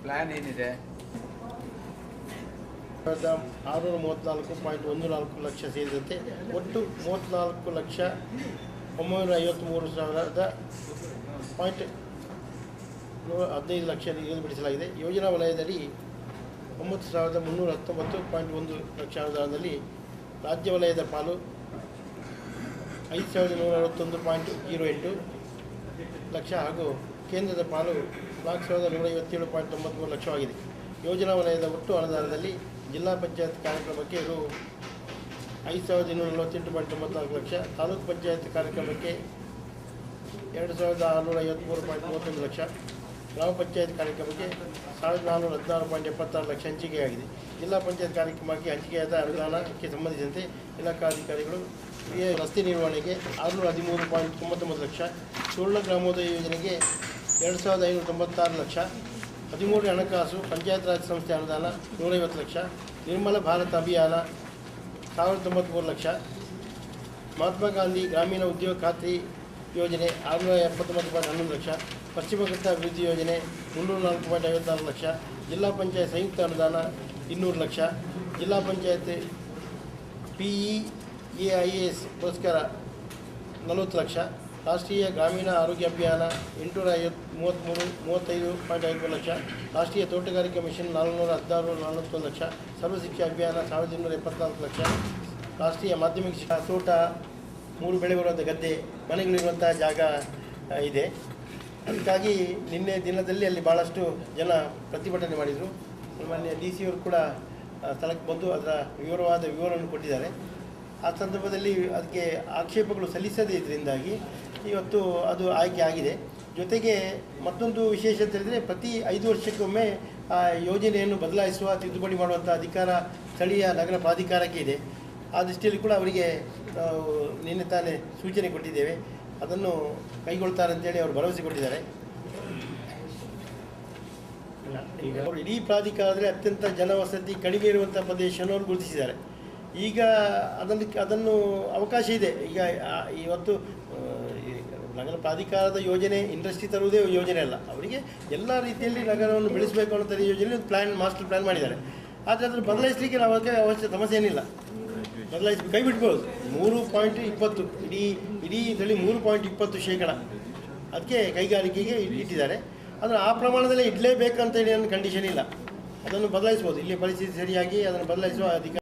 Plan ಏನಿದೆ? ಸಾವಿರದ ಆರುನೂರ ಮೂವತ್ತ್ನಾಲ್ಕು ಪಾಯಿಂಟ್ ಒಂದು ನಾಲ್ಕು ಲಕ್ಷ ಸೇರಿದಂತೆ ಒಟ್ಟು ಮೂವತ್ತ್ನಾಲ್ಕು ಲಕ್ಷ ಒಂಬೈನೂರ ಐವತ್ತ್ಮೂರು ಸಾವಿರದ ಪಾಯಿಂಟ್ ನೂರ ಹದಿನೈದು ಲಕ್ಷ ನಿಗದಿಪಡಿಸಲಾಗಿದೆ ಯೋಜನಾ ವಲಯದಲ್ಲಿ ಒಂಬತ್ತು ಸಾವಿರದ ಮುನ್ನೂರ ಹತ್ತೊಂಬತ್ತು ಪಾಯಿಂಟ್ ಒಂದು ಲಕ್ಷ ಅನುದಾನದಲ್ಲಿ ರಾಜ್ಯ ವಲಯದ ಪಾಲು ಐದು ಸಾವಿರದ ನೂರ ಅರವತ್ತೊಂದು ಪಾಯಿಂಟ್ ಜೀರೋ ಎಂಟು ಲಕ್ಷ ಹಾಗೂ ಕೇಂದ್ರದ ಪಾಲು ನಾಲ್ಕು ಸಾವಿರದ ನೂರ ಐವತ್ತೇಳು ಪಾಯಿಂಟ್ ತೊಂಬತ್ತ್ಮೂರು ಲಕ್ಷವಾಗಿದೆ. ಯೋಜನಾ ವಲಯದ ಒಟ್ಟು ಅನುದಾನದಲ್ಲಿ ಜಿಲ್ಲಾ ಪಂಚಾಯತ್ ಕಾರ್ಯಕ್ರಮಕ್ಕೆ ರು ಐದು ಸಾವಿರದ ಇನ್ನೂರ ನಲವತ್ತೆಂಟು ಪಾಯಿಂಟ್ ತೊಂಬತ್ನಾಲ್ಕು ಲಕ್ಷ, ತಾಲೂಕು ಪಂಚಾಯತ್ ಕಾರ್ಯಕ್ರಮಕ್ಕೆ ಎರಡು ಸಾವಿರದ ಆರುನೂರ ಐವತ್ತ್ಮೂರು ಪಾಯಿಂಟ್ ಮೂವತ್ತೊಂದು ಲಕ್ಷ ಗ್ರಾಮ ಪಂಚಾಯತ್ ಕಾರ್ಯಕ್ರಮಕ್ಕೆ ಸಾವಿರದ ನಾನ್ನೂರ ಹದಿನಾರು ಪಾಯಿಂಟ್ ಎಪ್ಪತ್ತಾರು ಲಕ್ಷ ಹಂಚಿಕೆಯಾಗಿದೆ. ಜಿಲ್ಲಾ ಪಂಚಾಯತ್ ಕಾರ್ಯಕ್ರಮಕ್ಕೆ ಹಂಚಿಕೆಯಾದ ಅನುದಾನಕ್ಕೆ ಸಂಬಂಧಿಸಿದಂತೆ ಇಲಾಖಾಧಿಕಾರಿಗಳು ರಸ್ತೆ ನಿರ್ವಹಣೆಗೆ ಆರುನೂರ ಹದಿಮೂರು ಪಾಯಿಂಟ್ ತೊಂಬತ್ತೊಂಬತ್ತು ಲಕ್ಷ, ಸುವರ್ಣ ಗ್ರಾಮೋದಯ ಯೋಜನೆಗೆ ಎರಡು ಸಾವಿರದ ಐನೂರ ತೊಂಬತ್ತಾರು ಲಕ್ಷ, ಹದಿಮೂರು ಹಣಕಾಸು ಪಂಚಾಯತ್ ರಾಜ್ ಸಂಸ್ಥೆ ಅನುದಾನ ನೂರೈವತ್ತು ಲಕ್ಷ, ನಿರ್ಮಲ ಭಾರತ ಅಭಿಯಾನ ಸಾವಿರದ ತೊಂಬತ್ತ್ಮೂರು ಲಕ್ಷ, ಮಹಾತ್ಮ ಗಾಂಧಿ ಗ್ರಾಮೀಣ ಉದ್ಯೋಗ ಖಾತ್ರಿ ಯೋಜನೆ ಆರುನೂರ ಎಪ್ಪತ್ತೊಂಬತ್ತು ಪಾಯಿಂಟ್ ಹನ್ನೊಂದು ಲಕ್ಷ, ಪಶ್ಚಿಮ ಘಟ್ಟ ಅಭಿವೃದ್ಧಿ ಯೋಜನೆ ಮುನ್ನೂರ ನಾಲ್ಕು ಪಾಯಿಂಟ್ ಐವತ್ತಾರು ಲಕ್ಷ, ಜಿಲ್ಲಾ ಪಂಚಾಯತ್ ಸಂಯುಕ್ತ ಅನುದಾನ ಇನ್ನೂರು ಲಕ್ಷ, ಜಿಲ್ಲಾ panchayat P E A I A S ಪುರಸ್ಕಾರ ನಲವತ್ತು ಲಕ್ಷ, ರಾಷ್ಟ್ರೀಯ ಗ್ರಾಮೀಣ ಆರೋಗ್ಯ ಅಭಿಯಾನ ಎಂಟುನೂರ ಐವತ್ತು ಮೂವತ್ತ್ಮೂರು, ಮೂವತ್ತೈದು ಪಾಯಿಂಟ್ ಐವತ್ತು ಲಕ್ಷ, ರಾಷ್ಟ್ರೀಯ ತೋಟಗಾರಿಕೆ ಮಿಷನ್ ನಾಲ್ನೂರ ಹದಿನಾರು, ನಲವತ್ತೊಂದು ಲಕ್ಷ ಸರ್ವಶಿಕ್ಷಾ ಅಭಿಯಾನ ಸಾವಿರದ ಇನ್ನೂರ ಎಪ್ಪತ್ನಾಲ್ಕು ಲಕ್ಷ, ರಾಷ್ಟ್ರೀಯ ಮಾಧ್ಯಮಿಕ ಶಿಕ್ಷಣ ತೋಟ ಮೂರು ಬೆಳೆ ಬರುವಂಥ ಗದ್ದೆ ಮನೆಗಳಿರುವಂಥ ಜಾಗ ಇದೆ. ಅದಕ್ಕಾಗಿ ನಿನ್ನೆ ದಿನದಲ್ಲಿ ಅಲ್ಲಿ ಭಾಳಷ್ಟು ಜನ ಪ್ರತಿಭಟನೆ ಮಾಡಿದರು. ಮಾನ್ಯ ಡಿ ಸಿ ಅವರು ಕೂಡ ಸ್ಥಳಕ್ಕೆ ಬಂದು ಅದರ ವಿವರವಾದ ವಿವರವನ್ನು ಕೊಟ್ಟಿದ್ದಾರೆ. ಆ ಸಂದರ್ಭದಲ್ಲಿ ಅದಕ್ಕೆ ಆಕ್ಷೇಪಗಳು ಸಲ್ಲಿಸದೇ ಇದರಿಂದಾಗಿ ಇವತ್ತು ಅದು ಆಯ್ಕೆ ಆಗಿದೆ. ಜೊತೆಗೆ ಮತ್ತೊಂದು ವಿಶೇಷ ಅಂತ ಹೇಳಿದರೆ ಪ್ರತಿ ಐದು ವರ್ಷಕ್ಕೊಮ್ಮೆ, ಆ, ಯೋಜನೆಯನ್ನು ಬದಲಾಯಿಸುವ ತಿದ್ದುಪಡಿ ಮಾಡುವಂಥ ಅಧಿಕಾರ ಸ್ಥಳೀಯ ನಗರ ಪ್ರಾಧಿಕಾರಕ್ಕೆ ಇದೆ. ಆ ದೃಷ್ಟಿಯಲ್ಲಿ ಕೂಡ ಅವರಿಗೆ ನಾವು ನಿನ್ನೆ ತಾನೇ ಸೂಚನೆ ಕೊಟ್ಟಿದ್ದೇವೆ. ಅದನ್ನು ಕೈಗೊಳ್ತಾರೆ ಅಂತೇಳಿ ಅವರು ಭರವಸೆ ಕೊಟ್ಟಿದ್ದಾರೆ. ಈಗ ಅವರು ಇಡೀ ಪ್ರಾಧಿಕಾರದಲ್ಲಿ ಅತ್ಯಂತ ಜನವಸತಿ ಕಡಿಮೆ ಇರುವಂಥ ಪ್ರದೇಶವನ್ನು ಅವರು ಗುರುತಿಸಿದ್ದಾರೆ. ಈಗ ಅದನ್ನು ಅದನ್ನು ಅವಕಾಶ ಇದೆ. ಈಗ ಇವತ್ತು ನಗರ ಪ್ರಾಧಿಕಾರದ ಯೋಜನೆ ಇಂಡಸ್ಟ್ರಿ ತರುವುದೇ ಯೋಜನೆ ಅಲ್ಲ. ಅವರಿಗೆ ಎಲ್ಲ ರೀತಿಯಲ್ಲಿ ನಗರವನ್ನು ಬೆಳೆಸಬೇಕು ಅನ್ನೋ ಯೋಜನೆ ಒಂದು ಪ್ಲ್ಯಾನ್ ಮಾಸ್ಟರ್ ಪ್ಲ್ಯಾನ್ ಮಾಡಿದ್ದಾರೆ. ಆದರೆ ಅದನ್ನು ಬದಲಾಯಿಸಲಿಕ್ಕೆ ನಾವು ಅವಶ್ಯ ಸಮಸ್ಯೆ ಏನಿಲ್ಲ ಬದಲಾಯಿಸಿ ಕೈ ಬಿಟ್ಬೋದು ಮೂರು ಪಾಯಿಂಟ್ ಇಪ್ಪತ್ತು, ಇಡೀ ಇಡೀ ಇದರಲ್ಲಿ ಮೂರು ಪಾಯಿಂಟ್ ಇಪ್ಪತ್ತು ಶೇಕಡ. ಅದಕ್ಕೆ ಕೈಗಾರಿಕೆಗೆ ಇಟ್ಟಿದ್ದಾರೆ. ಆದರೆ ಆ ಪ್ರಮಾಣದಲ್ಲಿ ಇಡಲೇಬೇಕಂತ ಏನು ಕಂಡೀಷನ್ ಇಲ್ಲ. ಅದನ್ನು ಬದಲಾಯಿಸ್ಬೋದು. ಇಲ್ಲಿ ಪರಿಸ್ಥಿತಿ ಸರಿಯಾಗಿ ಅದನ್ನು ಬದಲಾಯಿಸುವ ಅಧಿಕಾರ